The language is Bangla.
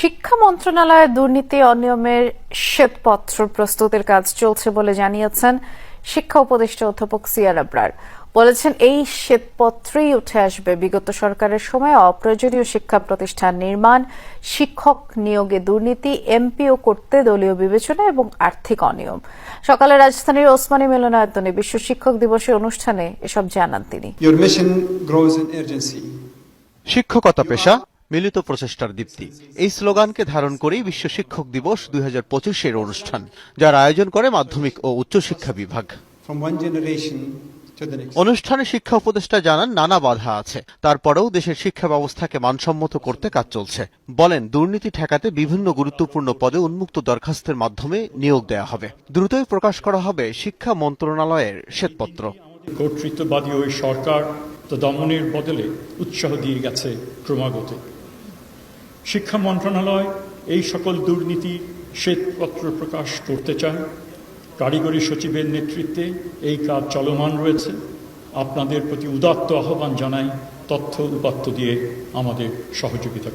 শিক্ষা মন্ত্রণালয়ে দুর্নীতি অনিয়মের শ্বেতপত্র প্রস্তুতের কাজ চলছে বলে জানিয়েছেন শিক্ষা উপদেষ্টা অধ্যাপক সিয়ার আবরার। বলেছেন এই শ্বেতপত্রেই উঠে আসবে। বিগত সরকারের সময় অপ্রয়োজনীয় শিক্ষা প্রতিষ্ঠান নির্মাণ শিক্ষক নিয়োগে দুর্নীতি এমপিও করতে দলীয় বিবেচনা এবং আর্থিক অনিয়ম। সকালে রাজধানীর ওসমানী মিলনায়তনে বিশ্ব শিক্ষক দিবসের অনুষ্ঠানে এসব জানান তিনি. শিক্ষকতা পেশা মিলিত প্রচেষ্টার দীপ্তি। এই স্লোগানকে ধারণ করেই বিশ্ব শিক্ষক দিবস দুই হাজার পঁচিশের অনুষ্ঠান যার আয়োজন করে মাধ্যমিক ও উচ্চশিক্ষা বিভাগ। To the next. অনুষ্ঠানে শিক্ষা উপদেষ্টা জানান নানা বাধা আছে। তারপরেও দেশের শিক্ষা ব্যবস্থাকে মানসম্মত করতে কাজ চলছে। বলেন দুর্নীতি ঠেকাতে বিভিন্ন গুরুত্বপূর্ণ পদে উন্মুক্ত দরখাস্তের মাধ্যমে নিয়োগ দেয়া হবে। দ্রুতই প্রকাশ করা হবে শিক্ষা মন্ত্রণালয়ের শ্বেতপত্র। কর্তৃত্ববাদী ওই সরকার তা দমনের বদলে উৎসাহ দিয়ে গেছে ক্রমাগত। শিক্ষা মন্ত্রণালয় এই সকল দুর্নীতি শ্বেতপত্র প্রকাশ করতে চায়। কারিগরি সচিবের নেতৃত্বে এই কাজ চলমান রয়েছে। আপনাদের প্রতি উদাত্ত আহ্বান জানাই তথ্য উপাত্ত দিয়ে আমাদের সহযোগিতা